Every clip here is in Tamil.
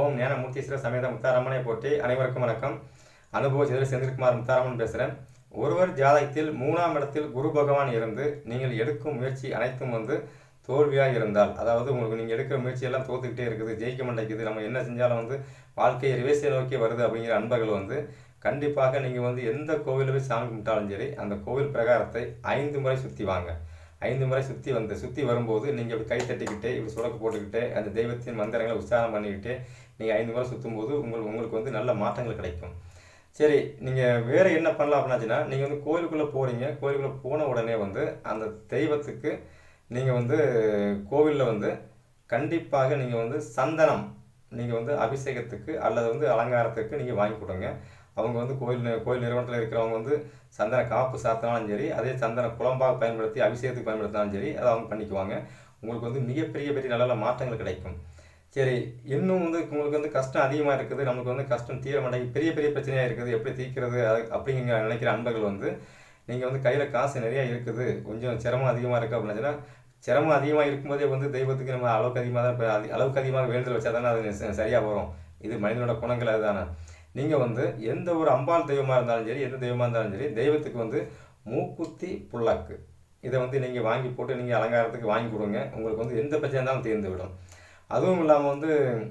ஓம் ஞான மூர்த்தீஸ்வர சமேத முத்தாரம்மனை போட்டி அனைவருக்கும் வணக்கம். அனுபவ சிதற செந்தில்குமார் முத்தாரம்மன் பேசுகிறேன் ஒருவர் ஜாதகத்தில் மூணாம் இடத்தில் குரு பகவான் இருந்து நீங்கள் எடுக்கும் முயற்சி அனைத்தும் வந்து தோல்வியாக இருந்தால் அதாவது உங்களுக்கு நீங்கள் எடுக்கிற முயற்சியெல்லாம் தோத்துக்கிட்டே இருக்குது ஜெயிக்க மாட்டேங்குது நம்ம என்ன செஞ்சாலும் வந்து வாழ்க்கையை ரிவேஸை நோக்கி வருது அப்படிங்கிற அன்பர்கள் வந்து கண்டிப்பாக நீங்கள் வந்து எந்த கோவிலில் போய் சாமி கும்பிட்டாலும் சரி அந்த கோவில் பிரகாரத்தை ஐந்து முறை சுற்றி வாங்க. ஐந்து முறை சுற்றி வந்து சுற்றி வரும்போது நீங்கள் இப்படி கை தட்டிக்கிட்டு இப்படி சுடக்கு போட்டுக்கிட்டு அந்த தெய்வத்தின் மந்திரங்களை உச்சாரம் பண்ணிக்கிட்டு நீங்கள் ஐந்து முறை சுற்றும் போது உங்களுக்கு உங்களுக்கு வந்து நல்ல மாற்றங்கள் கிடைக்கும். சரி நீங்கள் வேறு என்ன பண்ணலாம் அப்படின்னாச்சுன்னா நீங்கள் வந்து கோயிலுக்குள்ளே போகிறீங்க கோயிலுக்குள்ளே போன உடனே வந்து அந்த தெய்வத்துக்கு நீங்கள் வந்து கோவிலில் வந்து கண்டிப்பாக நீங்கள் வந்து சந்தனம் நீங்கள் வந்து அபிஷேகத்துக்கு அல்லது வந்து அலங்காரத்துக்கு நீங்கள் வாங்கி கொடுங்க. அவங்க வந்து கோயில் கோயில் நிறுவனத்தில் இருக்கிறவங்க வந்து சந்தன காப்பு சாத்தினாலும் சரி அதே சந்தன குழம்பாக பயன்படுத்தி அபிஷேகத்துக்கு பயன்படுத்தினாலும் சரி அதை அவங்க பண்ணிக்குவாங்க. உங்களுக்கு வந்து மிகப்பெரிய பெரிய நல்ல நல்ல மாற்றங்கள் கிடைக்கும். சரி இன்னும் வந்து உங்களுக்கு வந்து கஷ்டம் அதிகமாக இருக்குது. நம்மளுக்கு வந்து கஷ்டம் தீர பெரிய பெரிய பிரச்சனையாக இருக்குது. எப்படி தீர்க்கிறது? அது அப்படிங்கிற நினைக்கிற அன்பர்கள் வந்து நீங்கள் வந்து கையில் காசு நிறையா இருக்குது. கொஞ்சம் சிரமம் அதிகமாக இருக்குது அப்படின்னா சிரமம் அதிகமாக இருக்கும்போதே வந்து தெய்வத்துக்கு நம்ம அளவுக்கு அதிகமாக தான் அளவுக்கு அதிகமாக வேண்டுதல் வச்சா தானே அது சரியாக வரும். இது மனிதனோட குணங்கள் அதுதானே. நீங்கள் வந்து எந்த ஒரு அம்பாள் தெய்வமாக இருந்தாலும் சரி எந்த தெய்வமாக இருந்தாலும் சரி தெய்வத்துக்கு வந்து மூக்குத்தி புல்லாக்கு. இதை வந்து நீங்கள் வாங்கி போட்டு நீங்கள் அலங்காரத்துக்கு வாங்கி கொடுங்க. உங்களுக்கு வந்து எந்த பிரச்சனை இருந்தாலும் தீர்ந்து விடும் அதுவும் இல்லாமல் வந்து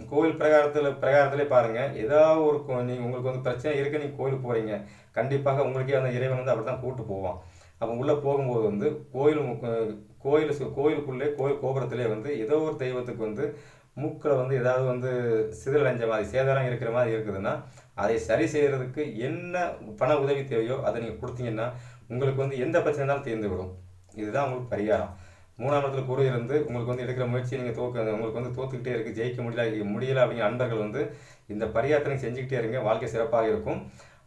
கோவில் பிரகாரத்தில் பிரகாரத்திலே பாருங்கள் ஏதாவது ஒரு நீங்கள் உங்களுக்கு வந்து பிரச்சனை இருக்குது நீங்கள் கோயிலுக்கு போகிறீங்க கண்டிப்பாக உங்களுக்கே அந்த இறைவன் வந்து அப்படி தான் கூப்பிட்டு போவான். அப்போ உள்ளே போகும்போது வந்து கோயில் கோயில் சு- கோயிலுக்குள்ளே கோயில் கோபுரத்திலே வந்து ஏதோ ஒரு தெய்வத்துக்கு வந்து மூக்கில் வந்து ஏதாவது வந்து சிதறடைஞ்ச மாதிரி சேதாரம் இருக்கிற மாதிரி இருக்குதுன்னா அதை சரி செய்கிறதுக்கு என்ன பண உதவி தேவையோ அதை நீங்கள் கொடுத்தீங்கன்னா உங்களுக்கு வந்து எந்த பிரச்சனை இருந்தாலும் தீர்ந்து விடும். இதுதான் உங்களுக்கு பரிகாரம். மூணாம் இடத்துல குரு இருந்து உங்களுக்கு வந்து எடுக்கிற முயற்சியை நீங்கள் தோக்க உங்களுக்கு வந்து தோத்துக்கிட்டே இருக்குது ஜெயிக்க முடியல முடியல அப்படிங்கிற அன்பர்கள் வந்து இந்த பரிகாரத்தை செஞ்சுக்கிட்டே இருங்க வாழ்க்கை சிறப்பாக இருக்கும்.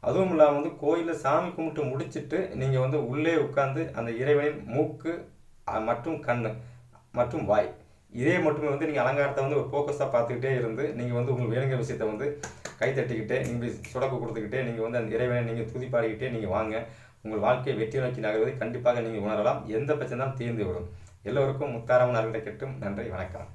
அதுவும் இல்லாமல் வந்து கோயிலில் சாமி கும்பிட்டு முடிச்சிட்டு நீங்கள் வந்து உள்ளே உட்காந்து அந்த இறைவனின் மூக்கு மற்றும் கண் மற்றும் வாய் இதே மட்டுமே வந்து நீங்கள் அலங்காரத்தை வந்து ஒரு ஃபோக்கஸாக பார்த்துக்கிட்டே இருந்து நீங்கள் வந்து உங்களுக்கு வேணுங்கிற விஷயத்தை வந்து கை தட்டிக்கிட்டே நீங்கள் சுடக்கு கொடுத்துக்கிட்டே நீங்கள் வந்து அந்த இறைவனை நீங்கள் துதி பாடிக்கிட்டே நீங்கள் வாங்க. உங்கள் வாழ்க்கையை வெற்றி நோக்கி நகர்வதை கண்டிப்பாக நீங்கள் உணரலாம். எந்த பிரச்சனை தான் தீர்ந்து விடும். எல்லோருக்கும் முத்தாரம்மன் அருள் கிடைக்கட்டும் நன்றி வணக்கம்.